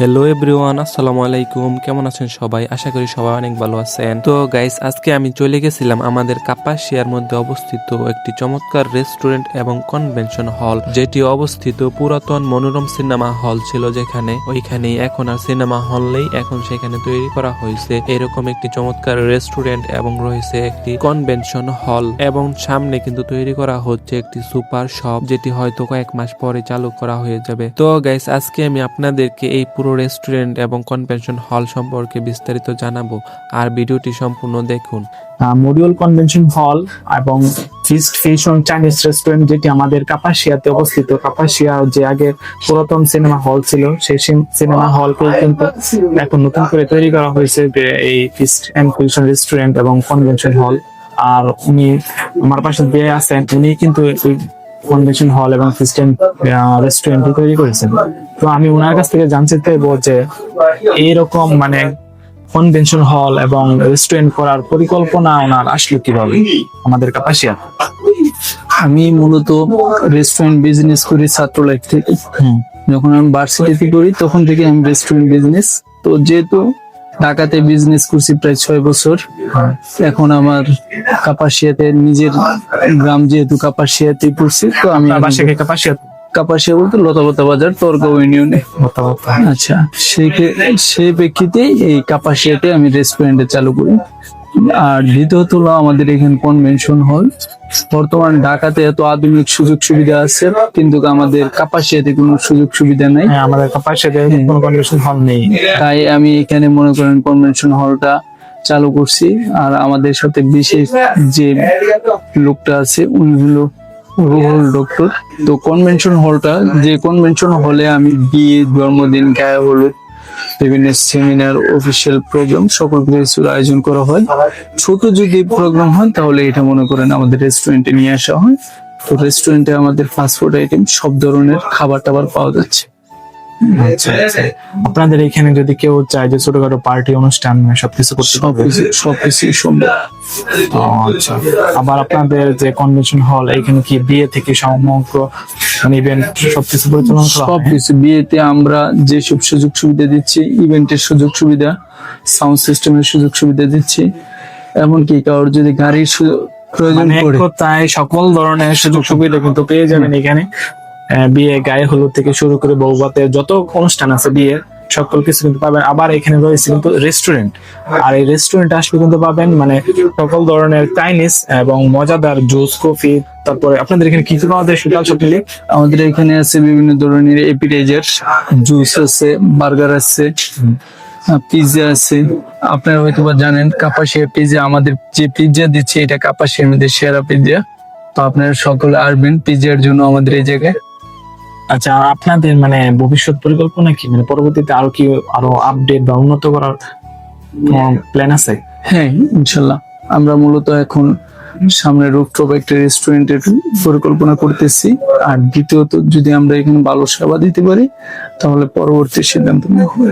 Hello everyone আসসালামু আলাইকুম। কেমন আছেন সবাই? আশা করি সবাই অনেক ভালো আছেন। তো গাইস আজকে আমি চলে গেছিলাম আমাদের কাপাসিয়ার মধ্যে অবস্থিত একটি চমৎকার রেস্টুরেন্ট এবং কনভেনশন হল যেটি অবস্থিত পুরাতন মনোরম সিনেমা হল ছিল যেখানে, ওইখানেই এখন আর সিনেমা হল নেই, এখন সেখানে তৈরি করা হয়েছে। এরকম একটি চমৎকার রেস্টুরেন্ট এবং রয়েছে একটি কনভেনশন হল এবং সামনে কিন্তু তৈরি করা হচ্ছে একটি সুপার শপ যেটি হয়তো কয়েক মাস পরে চালু করা হয়ে যাবে। তো গাইস আজকে আমি আপনাদেরকে এই পুরো রেস্টুরেন্ট এবং কনভেনশন হল সম্পর্কে বিস্তারিত জানাব, আর ভিডিওটি সম্পূর্ণ দেখুন। মডিউল কনভেনশন হল এবং ফিস্ট ফিশন চাইনিজ রেস্টুরেন্ট যেটি আমাদের কাপাসিয়াতে অবস্থিত। কাপাসিয়া যে আগে পুরাতন সিনেমা হল ছিল, সেই সিনেমা হলকে কিন্তু এখন নতুন করে তৈরি করা হয়েছে এই ফিস্ট এন্ড ফিশন রেস্টুরেন্ট এবং কনভেনশন হল। আর উনি, আমার পাশে যে আছেন, উনি কিন্তু কনভেনশন হল এবং এন্ড রেস্টুরেন্ট তৈরি করেছেন। তো আমি ওনার কাছ থেকে জানতে চাইব যে এইরকম মানে কনভেনশন হল এবং রেস্টুরেন্ট করার পরিকল্পনা ওনার আসলো কীভাবে? আমাদের কাপাসিয়া আমি মূলত রেস্টুরেন্ট বিজনেস করি ছাত্র লাইফ থেকে যখন আমি ভার্সিটিতে করি তখন থেকে আমি রেস্টুরেন্ট বিজনেস তো যেহেতু ঢাকাতে বিজনেস করছি প্রায় ছয় বছর এখন আমার কাপাসিয়াতে নিজের গ্রাম যেহেতু কাপাসিয়াতে পড়ছি তো আমি কাপাসিয়া? কাপাসিয়া বলতে লতাপাতা বাজার ইউনিয়নে। আচ্ছা সেই সেই প্রেক্ষিতে এই কাপাসিয়াতে আমি রেস্টুরেন্টে চালু করি। আর দ্বিতীয়ত হলো আমাদের এখানে কনভেনশন হল। বর্তমান ঢাকাতে এত আধুনিক সুযোগ সুবিধা আছে কিন্তু আমাদের কাপাসিয়াতে কোনো সুযোগ সুবিধা নাই। হ্যাঁ আমাদের কাপাসিয়াতে কোনো কনভেনশন হল নেই। তাই আমি এখানে মনে করেন কনভেনশন হলটা চালু করছি। আর আমাদের সাথে বিশেষ যে লোকটা আছে, উনি হলো রুহুল ডক্টর। তো কনভেনশন হলটা যে কনভেনশন হলে আমি বিয়ে, জন্মদিন, গায়ে হলুদ, বিভিন্ন সেমিনার অফিসিয়াল প্রোগ্রাম সকল কিছুর আয়োজন করা হয়। ছোট যদি প্রোগ্রাম হয়, তাহলে এটা মনে করেন আমাদের রেস্টুরেন্টে নিয়ে আসা হয়। তো রেস্টুরেন্টে আমাদের ফাস্টফুড আইটেম সব ধরনের খাবার টাবার পাওয়া যাচ্ছে। আপনাদের এখানে যদি কেউ চায় যে ছোটখাটো পার্টি অনুষ্ঠান সবকিছু করতে সবকিছু সবকিছু সম্ভব আচ্ছা। আবার আপনাদের যে কনভেনশন হল এখানে কি বিয়ে থেকে সমগ্র মানে ইভেন্ট সবকিছু পরিচালনা করা হয়? সবকিছু বিয়েতে আমরা যেসব সুযোগ সুবিধা দিচ্ছি ইভেন্টের সুযোগ সুবিধা সাউন্ড সিস্টেমের সুযোগ সুবিধা দিচ্ছি এমনকি কারোর যদি গাড়ির প্রয়োজন মানে পড়ে। কথায় সকল ধরনের সুযোগ সুবিধা কিন্তু পেয়ে যাবেন এখানে। বিয়ে গায়ে হলুদ থেকে শুরু করে বৌভাতের যত অনুষ্ঠান আছে বিয়ে সকল কিছু কিন্তু পাবেন। আবার এখানে রয়েছে কিন্তু রেস্টুরেন্ট আর এই রেস্টুরেন্ট আসলে কিন্তু পাবেন মানে সকল ধরনের চাইনিজ এবং মজাদার জুস কফি তারপরে আপনাদের এখানে কি কি পাওয়া যায় আমাদের এখানে আছে বিভিন্ন ধরনের এপিটাইজার জুস আছে বার্গার আছে পিৎজা আছে। আপনারা হয়তো বা জানেন কাপাসিয়া পিৎজা আমাদের যে পিৎজা দিচ্ছে এটা কাপাসিয়ার মধ্যে সেরা পিৎজা তো আপনারা সকলে আসবেন পিৎজার জন্য আমাদের এই জায়গায়। আচ্ছা আপনাদের মানে ভবিষ্যৎ পরিকল্পনা কি? মানে পরবর্তীতে আরও কি আরও আপডেট বা উন্নত করার প্ল্যান আছে? হ্যাঁ ইনশাল্লাহ। আমরা মূলত এখন সামনে রুফটপ একটা রেস্টুরেন্টের পরিকল্পনা করতেছি। আর দ্বিতীয়ত যদি আমরা এখানে ভালো সেবা দিতে পারি, তাহলে পরবর্তী সিদ্ধান্ত নেওয়া হবে।